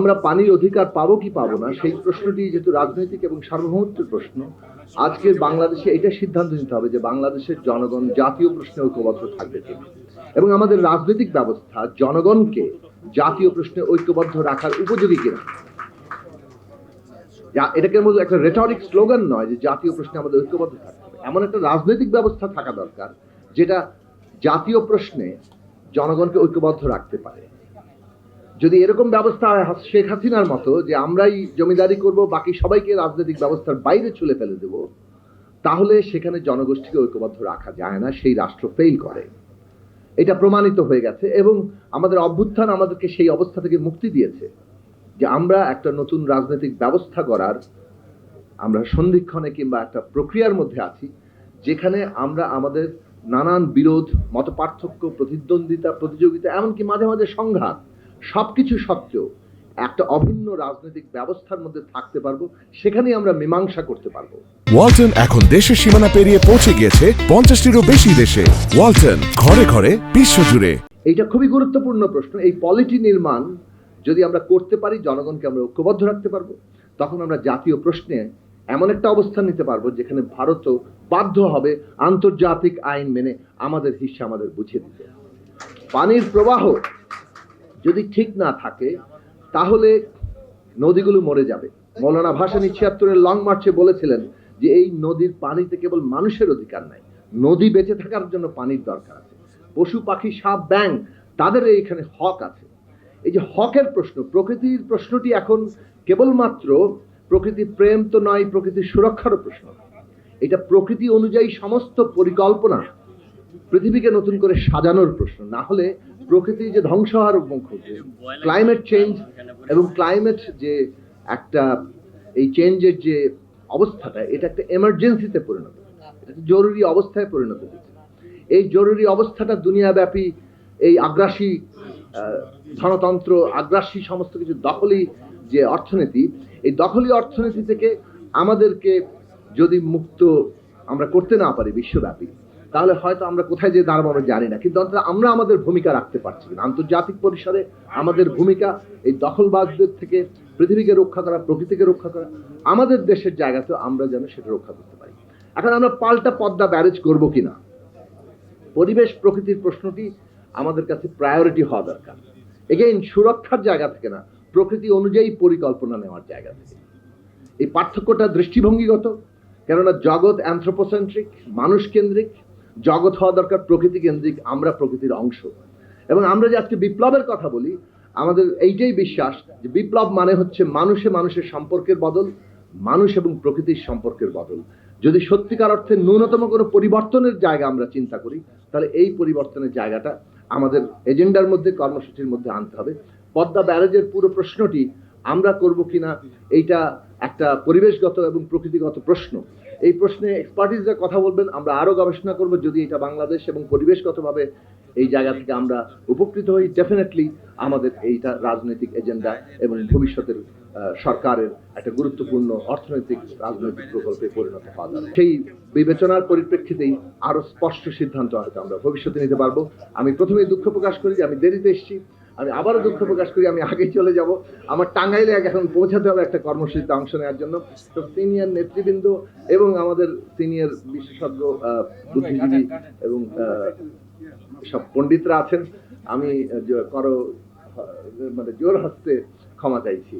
আমরা পানির অধিকার পাবো কি পাবো না, সেই প্রশ্নটি যেহেতু রাজনৈতিক এবং সার্বভৌমত্বের প্রশ্ন আজকের বাংলাদেশে এটা সিদ্ধান্ত নিতে হবে যে বাংলাদেশের জনগণ জাতীয় প্রশ্নে ঐক্যবদ্ধ থাকবে কিনা। এবং আমাদের রাজনৈতিক ব্যবস্থা জনগণকে জাতীয় প্রশ্নে ঐক্যবদ্ধ রাখার উপযোগী কিনা। এটাকে মূলত একটা রেটরিক স্লোগান নয় যে জাতীয় প্রশ্নে আমাদের ঐক্যবদ্ধ থাকতে হবে। এমন একটা রাজনৈতিক ব্যবস্থা থাকা দরকার যেটা জাতীয় প্রশ্নে জনগণকে ঐক্যবদ্ধ রাখতে পারে। যদি এরকম ব্যবস্থা হয় শেখ হাসিনার মতো যে আমরাই জমিদারি করব, বাকি সবাইকে রাজনৈতিক ব্যবস্থার বাইরে চলে ফেলে দেব, তাহলে সেখানে জনগোষ্ঠীকে ঐক্যবদ্ধ রাখা যায় না, সেই রাষ্ট্র ফেল করে। এটা প্রমাণিত হয়ে গেছে এবং আমাদের অভ্যুত্থান আমাদেরকে সেই অবস্থা থেকে মুক্তি দিয়েছে যে আমরা একটা নতুন রাজনৈতিক ব্যবস্থা করার আমরা সন্ধিক্ষণে কিংবা একটা প্রক্রিয়ার মধ্যে আছি, যেখানে আমরা আমাদের নানান বিরোধ, মতপার্থক্য, প্রতিদ্বন্দ্বিতা, প্রতিযোগিতা, এমনকি মাঝে মাঝে সংঘাত সবকিছু সত্ত্বেও একটা অভিন্ন রাজনৈতিক ব্যবস্থার মধ্যে থাকতে পারব সেখানেই আমরা মীমাংসা করতে পারব। ওয়ালটন এখন দেশের সীমানা পেরিয়ে পৌঁছে গিয়েছে পঞ্চাশটিরও বেশি দেশে। ওয়ালটন ঘরে ঘরে বিশ্বজুড়ে। এইটা খুবই গুরুত্বপূর্ণ প্রশ্ন। এই পলিটি নির্মাণ যদি আমরা করতে পারি জনগণকে আমরা ঐক্যবদ্ধ রাখতে পারব তখন আমরা জাতীয় প্রশ্নে এমন একটা অবস্থান নিতে পারব যেখানে ভারতও বাধ্য হবে আন্তর্জাতিক আইন মেনে আমাদের হিস্সা আমাদের বুঝিয়ে দিতে। পানির প্রবাহ যদি ঠিক না থাকে, তাহলে নদীগুলো মরে যাবে। মৌলানা ভাসানী ছিয়াত্তরের লং মার্চে বলেছিলেন যে এই নদীর পানিতে কেবল মানুষের অধিকার নাই, নদী বেঁচে থাকার জন্য পানির দরকার আছে। পশু, পাখি, সাপ ব্যাং তাদের এইখানে হক আছে। এই যে হকের প্রশ্ন, প্রকৃতির প্রশ্নটি এখন কেবলমাত্র প্রকৃতি প্রেম তো নয়, প্রকৃতির সুরক্ষারও প্রশ্ন। এটা প্রকৃতি অনুযায়ী সমস্ত পরিকল্পনা পৃথিবীকে নতুন করে সাজানোর প্রশ্ন। না হলে প্রকৃতি যে ধ্বংস হওয়ার মুখ হচ্ছে ক্লাইমেট চেঞ্জ এবং ক্লাইমেট যে একটা এই চেঞ্জের যে অবস্থাটা এটা একটা এমার্জেন্সিতে পরিণত একটা জরুরি অবস্থায় পরিণত হচ্ছে। এই জরুরি অবস্থাটা দুনিয়াব্যাপী এই আগ্রাসী ধনতন্ত্র আগ্রাসী সমস্ত কিছু দখলি যে অর্থনীতি এই দখলি অর্থনীতি থেকে আমাদেরকে যদি মুক্ত আমরা করতে না পারি বিশ্বব্যাপী তাহলে হয়তো আমরা কোথায় যে দাঁড়াবো আমরা জানি না। কিন্তু অন্তত আমরা আমাদের ভূমিকা রাখতে পারছি না আন্তর্জাতিক পরিসরে আমাদের ভূমিকা এই দখলবাজদের থেকে পৃথিবীকে রক্ষা করা, প্রকৃতিকে রক্ষা করা, আমাদের দেশের জায়গাতেও আমরা যেন সেটা রক্ষা করতে পারি। এখন আমরা পাল্টা পদ্মা ব্যারেজ করব কিনা? পরিবেশ প্রকৃতির প্রশ্নটি আমাদের কাছে প্রায়োরিটি হওয়া দরকার। এগেইন সুরক্ষার জায়গা থেকে না, প্রকৃতি অনুযায়ী পরিকল্পনা নেওয়ার জায়গা থেকে। এই পার্থক্যটা দৃষ্টিভঙ্গিগত, কেননা জগৎ অ্যান্থ্রোপোসেন্ট্রিক মানুষ কেন্দ্রিক জগৎ হওয়া দরকার প্রকৃতি কেন্দ্রিক, আমরা প্রকৃতির অংশ। এবং আমরা যে আজকে বিপ্লবের কথা বলি, আমাদের এইটাই বিশ্বাস যে বিপ্লব মানে হচ্ছে মানুষে মানুষের সম্পর্কের বদল, মানুষ এবং প্রকৃতির সম্পর্কের বদল। যদি সত্যিকার অর্থে ন্যূনতম কোনো পরিবর্তনের জায়গা আমরা চিন্তা করি, তাহলে এই পরিবর্তনের জায়গাটা আমাদের এজেন্ডার মধ্যে, কর্মসূচির মধ্যে আনতে হবে। পদ্মা ব্যারেজের পুরো প্রশ্নটি আমরা করব কিনা, এইটা একটা পরিবেশগত এবং প্রকৃতিগত প্রশ্ন। এই প্রশ্নে এক্সপার্টিসরা কথা বলবেন। আমরা আরও গবেষণা করব যদি এটা বাংলাদেশ এবং পরিবেশগতভাবে এই জায়গা থেকে আমরা উপকৃত হই। ডেফিনেটলি আমাদের এইটা রাজনৈতিক এজেন্ডা এবং ভবিষ্যতের সরকারের একটা গুরুত্বপূর্ণ অর্থনৈতিক, রাজনৈতিক প্রকল্পে পরিণত হওয়া যাবে। সেই বিবেচনার পরিপ্রেক্ষিতেই আরও স্পষ্ট সিদ্ধান্ত হয়তো আমরা ভবিষ্যতে নিতে পারব। আমি প্রথমেই দুঃখ প্রকাশ করি যে আমি দেরিতে এসেছি। আমি আবারও দুঃখ প্রকাশ করি, আমি আগে চলে যাব। আমার টাঙ্গাইলে এখন পৌঁছাতে হবে একটা কর্মসূচিতে অংশ নেওয়ার জন্য। তো সিনিয়র নেতৃবৃন্দ এবং আমাদের সিনিয়র বিশেষজ্ঞ বুদ্ধিজীবী এবং সব পণ্ডিতরা আছেন। আমি করো মানে জোর হস্তে ক্ষমা চাইছি।